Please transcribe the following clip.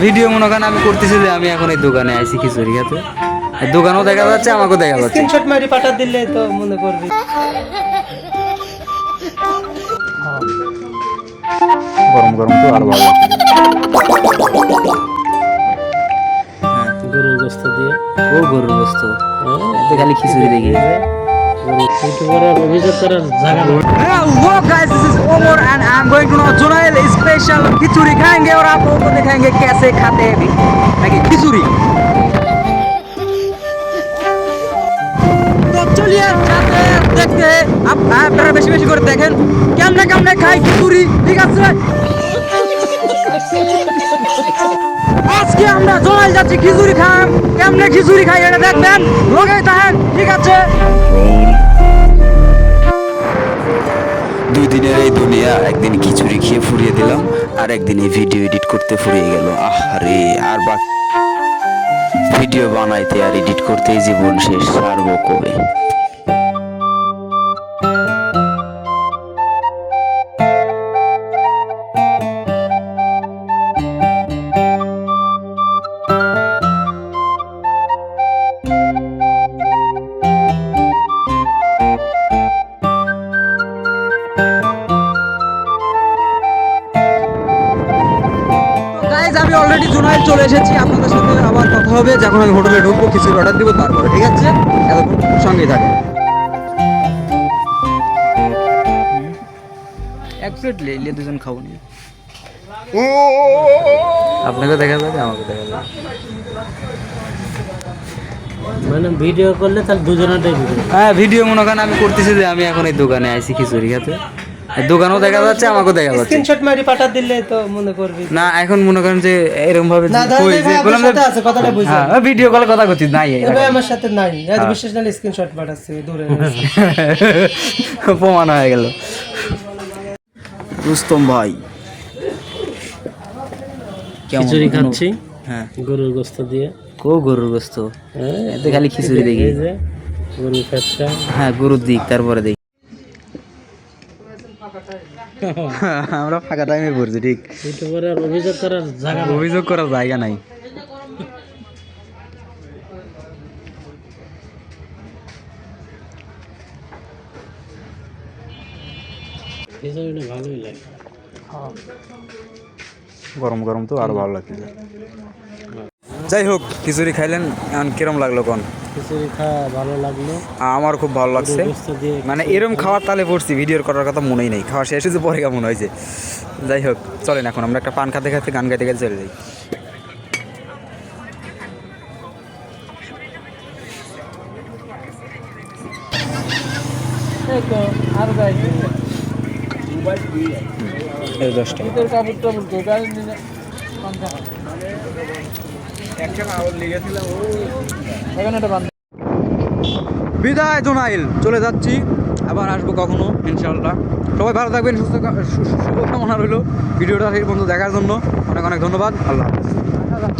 Video মনে করেন আমি করতেছি যে আমি এখন এই দোকানে আইছি খিচুড়ি খেতে। এই দোকানও দেখা যাচ্ছে আমাকেও দেখা যাচ্ছে। স্ক্রিনশট মারি পাঠা দিলে তো মনে করবি। গরম গরম তো আর ভালো। হ্যাঁ গরুর গোস্ত দিয়ে। ও গরুর গোস্ত। এতে খালি খিচুড়ি দেখি। ইউটিউবারে অভিযোগ করার জায়গা। Hello guys, this is Omar and I'm going to now Junail special खिचड़ी खाएंगे और आप लोगों को दिखाएंगे कैसे खाते हैं देखिए खिचड़ी তো চলিয়ে যাতে দেখতে আপ- আপনারা বেশি বেশি করে দেখেন কেমনে কেমনে খাই খিচুড়ি ঠিক আছে আজকে আমরা জোনাল যাচ্ছি খিচুড়ি খাম কেমনে খিচুড়ি খাই এটা দেখবেন লোকে থাকেন ঠিক আছে দুই দিনের এই দুনিয়া, একদিন খিচুড়ি খেয়ে ফুরিয়ে দিলাম, আর একদিন এই ভিডিও এডিট করতে ফুরিয়ে গেল। আহ রে আর বা ভিডিও বানাইতে আর এডিট করতেই জীবন শেষ সারব কবে আমি অলরেডি জোনাইল চলে এসেছি। আপনাদের সাথে আবার কথা হবে। যখন আমি হোটেলে ঢুকবো খিচুড়ি অর্ডার দিব তারপরে ঠিক আছে? এতক্ষণ সঙ্গেই থাকে। এক প্লেট লে দুজন খাব নি আপনাকে দেখা যাবে আমাকে দেখা যাবে মানে ভিডিও করলে তাহলে দুজনেরটাই ভিডিও হ্যাঁ ভিডিও মনে করেন আমি করতেছি যে আমি এখন এই দোকানে আইছি খিচুড়ি খেতে। দোকানও দেখা যাচ্ছে আমাকেও দেখা যাচ্ছে। স্ক্রিনশট মারি পাঠা দিলে তো মনে করবি। না এখন মনে করেন যে এরকম ভাবে না, কই যে বললাম আছে, কথাটা বুঝলাম। হ্যাঁ ভিডিও কলে কথা করছি নাই এই ভাই আমার সাথে নাই আজ বিশেষ নাহলে স্ক্রিনশট পাঠাচ্ছে দূরে প্রমাণ হয়ে গেল। রুস্তম ভাই কেমন? খিচুড়ি খাচ্ছি হ্যাঁ। গরুর গোস্ত দিয়ে। কো গরুর গোস্ত? এতে খালি খিচুড়ি দেখি। এই যে গরুর ফ্যাটটা হ্যাঁ গরুর দিক তারপরে দেখি। আমরা ফাঁকা টাইমে পড়ছি ঠিক। অভিযোগ করার জায়গা অভিযোগ করার জায়গা নাই। ভালোই লাগে। গরম গরম তো আরও ভালো লাগছে। যাই হোক খিচুড়ি খাইলেন এখন কিরম লাগল কোন? খিচুড়ি খাওয়া ভালো লাগল। আমার খুব ভালো লাগছে। মানে এরম খাওয়ার তালে পড়ছি ভিডিওর করার কথা মনেই নেই। খাওয়া শেষ হয়েছে পরে কেমন হয়েছে? যাই হোক চলেন এখন আমরা একটা পান খাতে খাতে গান গাইতে গাইতে চলে যাই। দশটা। বিদায় জোনাইল। চলে যাচ্ছি। আবার আসব কখনো ইনশাল্লাহ সবাই ভালো থাকবেন সুস্থ শুভকামনা রইল ভিডিওটা সেই পর্যন্ত দেখার জন্য। অনেক অনেক ধন্যবাদ। আল্লাহ হাফেজ।